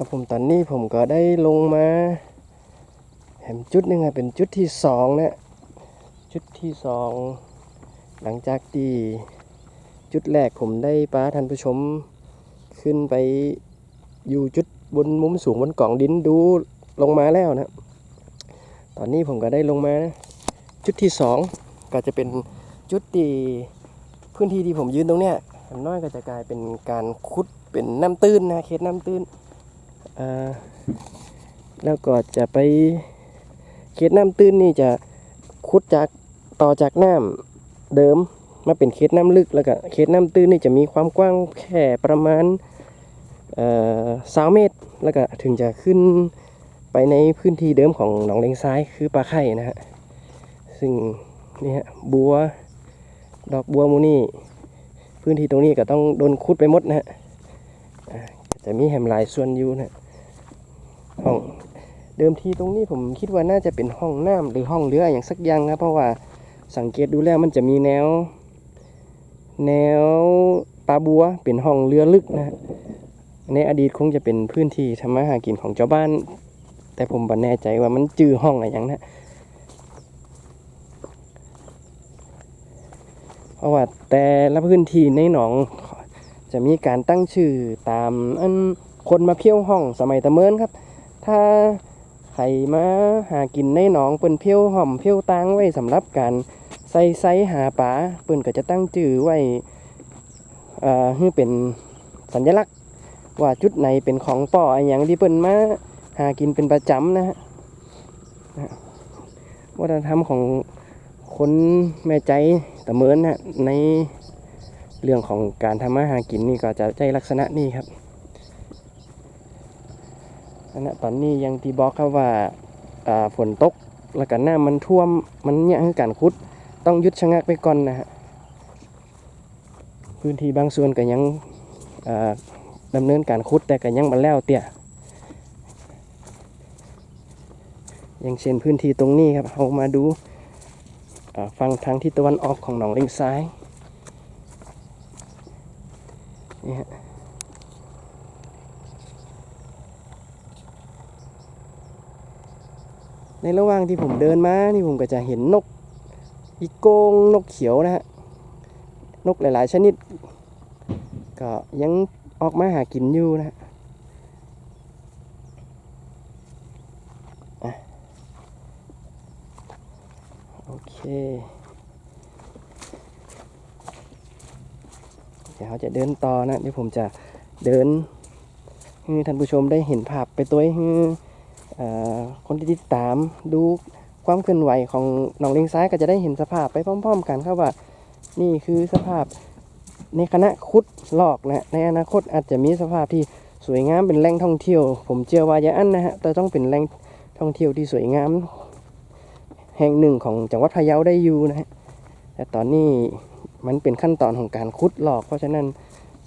ครับผมตอนนี้ผมก็ได้ลงมาแหมจุดหนึ่งอะเป็นจุดที่สองนะจุดที่สองหลังจากที่จุดแรกผมได้ป้าท่านผู้ชมขึ้นไปอยู่จุดบนมุมสูงบนกล่องดินดูลงมาแล้วนะ ตอนนี้ผมก็ได้ลงมานะจุดที่สองก็จะเป็นจุดที่พื้นที่ที่ผมยืนตรงเนี้ยน้อยก็จะกลายเป็นการขุดเป็นน้ำตื้นนะเขตน้ำตื้น แล้วก็จะไปเขตน้ำตื้นนี่จะขุดจากต่อจากน้ำเดิมมาเป็นเขตน้ำลึกแล้วก็เขตน้ำตื้นนี่จะมีความกว้างแค่ประมาณสามเมตร แล้วก็ถึงจะขึ้นไปในพื้นที่เดิมของหนองเลงซ้ายคือปลาไข่นะฮะซึ่งนี่ฮะบัวดอกบัวมูนี่ พื้นที่ตรงนี้ก็ต้องโดนขุดไปหมดนะฮะ อ่าจะมีแหมหลายส่วนอยู่นะห้องเดิมทีตรงนี้ผมคิดว่าน่าจะเป็นห้องน้ำหรือห้องเรืออย่างสักอย่างนะเพราะว่าสังเกตดูแล้วมันจะมีแนว แนวปลาบัวเป็นห้องเรือลึกนะฮะในอดีตคงจะเป็นพื้นที่ทำมาหากินของเจ้าบ้าน แต่ผมบันแน่ใจว่ามันจื้อห้องอะไรอย่างนะเพราะว่าแต่ละพื้นที่ในหนอง จะมีการตั้งชื่อตามอันคนมาเที่ยวห้องสมัยตะเมินครับ ถ้าใครมาหากินในหนองเปิ้นเที่ยวห่อมเที่ยวตางไว้สำหรับการใส่ไซหาปลาเปิ้นก็จะตั้งจื่อไว้เอ่อให้เป็นสัญลักษณ์ ว่าจุดไหนเป็นของป่ออะไรอย่างที่เปิ้นมาหากินเป็นประจำนะฮะนะฮะวัฒนธรรมของคนแม่ใจตะเมินนะใน เรื่องของการทำมาหากินนี่ก็จะใจลักษณะนี้ครับอนะตอนนี้ยังตีบอกครับว่าฝนตกแล้วก็น้ำมันท่วมมันเนี่ยคือการขุดต้องยุดชะงักไปก่อนนะฮะพื้นที่บางส่วนก็ยังดำเนินการขุดแต่ก็ยังมาแล้วเตี่ยอย่างเช่นพื้นที่ตรงนี้ครับเอามาดูอ่าฟังทางทิศตะวันออกของหนองเลงซ้าย นี่ฮะในระหว่างที่ผมเดินมานี่ผมก็จะเห็นนก อีโกงนกเขียวนะฮะ นกหลาย ๆ ชนิด ก็ยังออกมาหากินอยู่นะฮะอะโอเค เดี๋ยวเราจะเดินต่อนะเดี๋ยวผมจะเดินให้ท่านผู้ชมได้เห็นภาพไปตัวให้คนที่ติดตามดูความเคลื่อนไหวของหนองเลงซ้ายก็จะได้เห็นสภาพไปพร้อม ๆ กันครับว่า นี่คือสภาพในคณะคุดลอกนะในอนาคตอาจจะมีสภาพที่สวยงามเป็นแหล่งท่องเที่ยว ผมเชื่อว่าอย่างนั้นนะฮะแต่ต้องเป็นแหล่งท่องเที่ยวที่สวยงาม แห่งหนึ่งของจังหวัดพะเยาได้อยู่นะฮะแต่ตอนนี้ มันเป็นขั้นตอนของการคุดหลอก เพราะฉะนั้น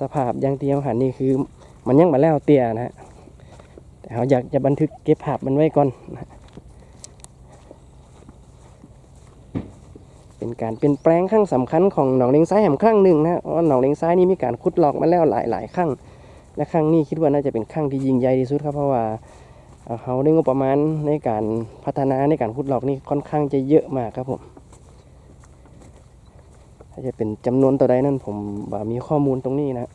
สภาพยางเตรียมหันนี่คือ มันยังมาแล้วเตียนะฮะแต่เขาอยากจะบันทึกเก็บภาพมันไว้ก่อนนะเป็นการเปลี่ยนแปลงครั้งสำคัญของหนองเลงซ้ายแห่งครั้งหนึ่งนะว่าหนองเลงซ้ายนี่มีการขุดหลอกมาแล้วหลายหลายครั้งและครั้งนี้คิดว่าน่าจะเป็นครั้งที่ยิ่งใหญ่ที่สุดครับเพราะว่าเขาได้งบประมาณในการพัฒนาในการขุดหลอกนี่ค่อนข้างจะเยอะมากครับผม ถ้าจะเป็นจำนวนตัวใดนั่นผมบ่มีข้อมูลตรงนี้นะ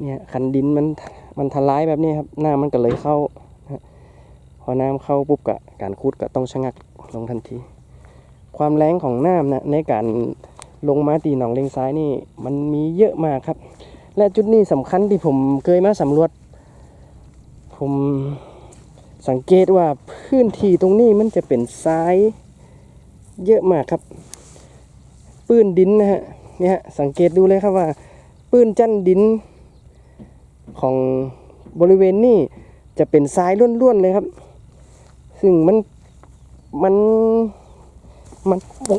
เนี่ยคันดินมันมันทลายแบบนี้ครับน้ำมันก็เลยเข้าฮะพอน้ำเข้าปุ๊บก็การคูดก็ต้องชะงักลงทันที ความแรงของน้ำนะในการลงมาตีหนองเลงซ้ายนี่มันมีเยอะมากครับ และจุดนี้สำคัญที่ผมเคยมาสำรวจ ผม สังเกตว่าพื้นที่ตรงนี้มันจะเป็นทรายเยอะมากครับ ปื้นดินนะฮะเนี่ยสังเกตดูเลยครับว่า ปื้นจั้นดินของบริเวณนี้จะเป็นทรายล้วนๆเลยครับ ซึ่งมันมันมันบ่ง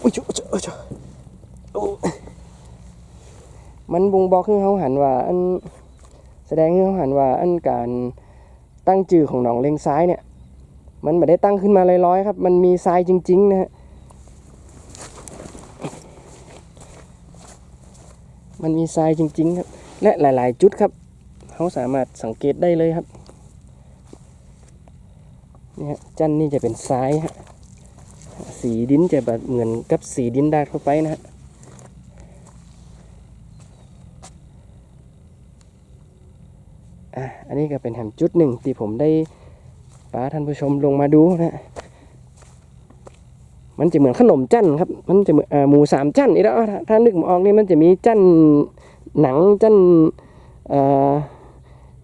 มันบ่งบอกให้เขาหันว่า อันแสดงให้เขาหันว่าอันการ ตั้งจื่อของหนองเลงซ้ายเนี่ย มันไม่ได้ตั้งขึ้นมาลอยๆครับ มันมีทรายจริง ๆ นะฮะมันมีทรายจริง ๆ ครับ และหลาย ๆ จุดครับเขาสามารถสังเกตได้เลยครับเนี่ยฮะจันนี่จะเป็นทรายฮะสีดินจะแบบเหมือนกับสีดินดาดเข้าไปนะฮะ อะอันนี้ก็เป็นแหมจุดหนึ่งที่ผมได้ป้าท่านผู้ชมลงมาดูนะฮะมันจะเหมือนขนมจันครับ มันจะเหมือนหมูสามจันนี่แล้วถ้านึกมออกนี่มันจะมีจันหนังจันเอ่อ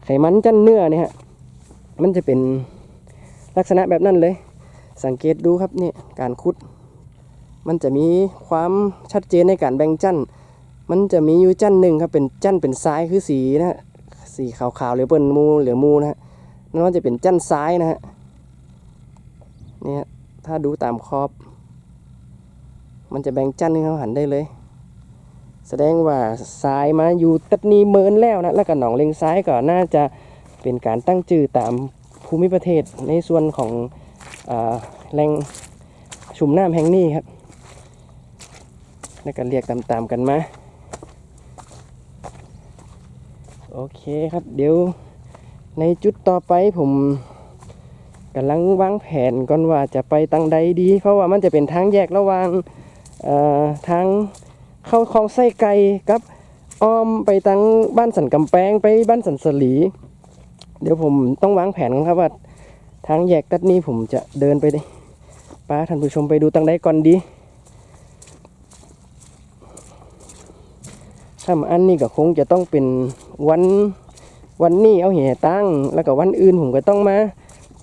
ไขมันจันเนื้อเนี่ยฮะมันจะเป็นลักษณะแบบนั้นเลย สังเกตดูครับนี่การคุด มันจะมีความชัดเจนในการแบ่งจันมันจะมีอยู่จันหนึ่งครับเป็นจันเป็นซ้ายคือสีนะฮะ สีขาวๆเหลือเปิ้นมูเหลือมูนะฮะนั่นจะเป็นจันซ้ายนะฮะเนี่ยถ้าดูตามขอบ มันจะแบ่งจันให้เขาหันได้เลย แสดงว่าซ้ายมาอยู่ตัดนีเมินแล้วนะแล้วก็หนองเลงซ้ายก็น่าจะเป็นการตั้งชื่อตามภูมิประเทศในส่วนของอแหล่งชุมน้ำแห่งนี้ครับ แล้วก็เรียกตามๆกันมา โอเคครับ เดี๋ยวในจุดต่อไปผมกำลังวางแผนก่อนว่าจะไปตังใดดี เพราะว่ามันจะเป็นทางแยกระหว่างทางเข้าคลองไส้ไก่กับอ้อมไปทางบ้านสันกำแพงไปบ้านสันสลี เดี๋ยวผมต้องวางแผนครับว่าทางแยกตัดนี้ผมจะเดินไปได้ป้าท่านผู้ชมไปดูตังใดก่อนดี ถ้าอันนี้ก็คงจะต้องเป็นวันวันนี้เอาแห่ตั้งแล้วก็วันอื่นผมก็ต้องมา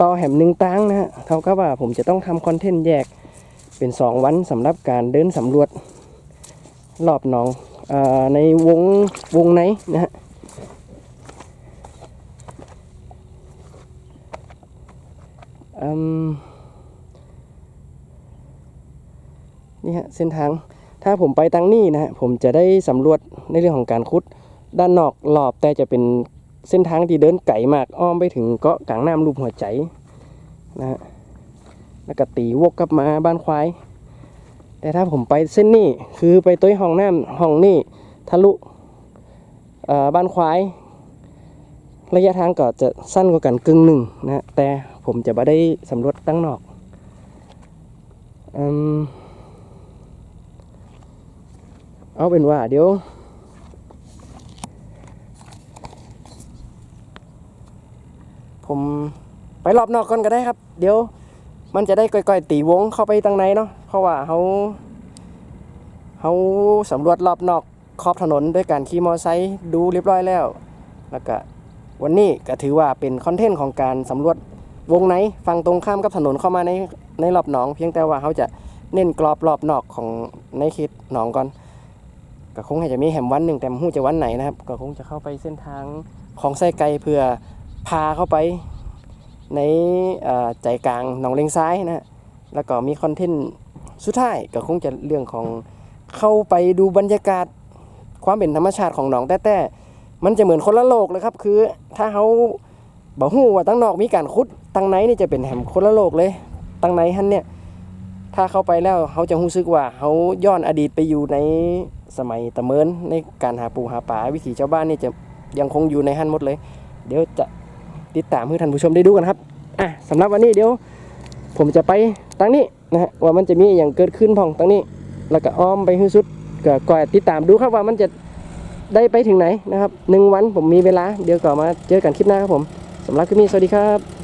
ต่อแหมหนึ่งตั้งนะฮะเท่ากับว่าผมจะต้องทำคอนเทนต์แยกเป็นสองวันสำหรับการเดินสำรวจรอบหนองอในวงวงไหนนะฮะนี่ฮะเส้นทาง ถ้าผมไปตังนี่นะฮะผมจะได้สำรวจในเรื่องของการคุด ด้านนอกรอบแต่จะเป็นเส้นทางที่เดินไก่มากอ้อมไปถึงเกาะกลางน้ำรูปหัวใจนะฮะแล้วก็ตีวกกลับมาบ้านควาย แต่ถ้าผมไปเส้นนี้คือไปต้วห้องน้ำห้องนี่ทะลุบ้านควาย ระยะทางก็จะสั้นกว่ากันกึ่งหนึ่งนะฮะแต่ผมจะไม่ได้สำรวจตั้งนอกอืม เอาเป็นว่าเดี๋ยว ผมไปรอบนอกก่อนก็ได้ครับ เดี๋ยว มันจะได้ก่อยๆตีวงเข้าไปตั้งในเนาะเพราะว่าเขาเขาสำรวจรอบนอกขอบถนนด้วยการขี่มอไซค์ดูเรียบร้อยแล้ว แล้วก็วันนี้ก็ถือว่าเป็นคอนเทนต์ของการสำรวจวงไหนฝั่งตรงข้ามกับถนนเข้ามาในในรอบหนอง เพียงแต่ว่าเขาจะเน้นกรอบรอบนอกของในเขตหนองก่อน ก็คงจะมีแหมวันหนึ่งแต่ไม่รู้จะวันไหนนะครับ ก็คงจะเข้าไปเส้นทางของไส้ไก่เพื่อพาเข้าไปในใจกลางหนองเลงซ้ายนะฮะแล้วก็มีคอนเทนต์สุดท้ายก็คงจะเรื่องของเข้าไปดูบรรยากาศความเป็นธรรมชาติของหนองแต่แต่มันจะเหมือนคนละโลกเลยครับ คือถ้าเขาบอกหูว่าตั้งนอกมีการขุดตั้งในนี่จะเป็นแหมคนละโลกเลย ตั้งในฮันเนี่ยถ้าเข้าไปแล้วเขาจะรู้สึกว่าเขาย้อนอดีตไปอยู่ใน สมัยตะเมินในการหาปูหาปลาวิถีชาวบ้านนี่จะยังคงอยู่ในฮันหมดเลย เดี๋ยวจะติดตามให้ท่านผู้ชมได้ดูกันครับอะสำหรับวันนี้เดี๋ยวผมจะไปตั้งนี้นะฮะว่ามันจะมีอย่างเกิดขึ้นพ่องตั้งนี้ แล้วก็อ้อมไปให้สุดก็ก่อยติดตามดูครับว่ามันจะได้ไปถึงไหนนะครับหนึ่งวันผมมีเวลาเดี๋ยวก่อนมาเจอกันคลิปหน้าครับผมสำหรับคลิปนี้สวัสดีครับ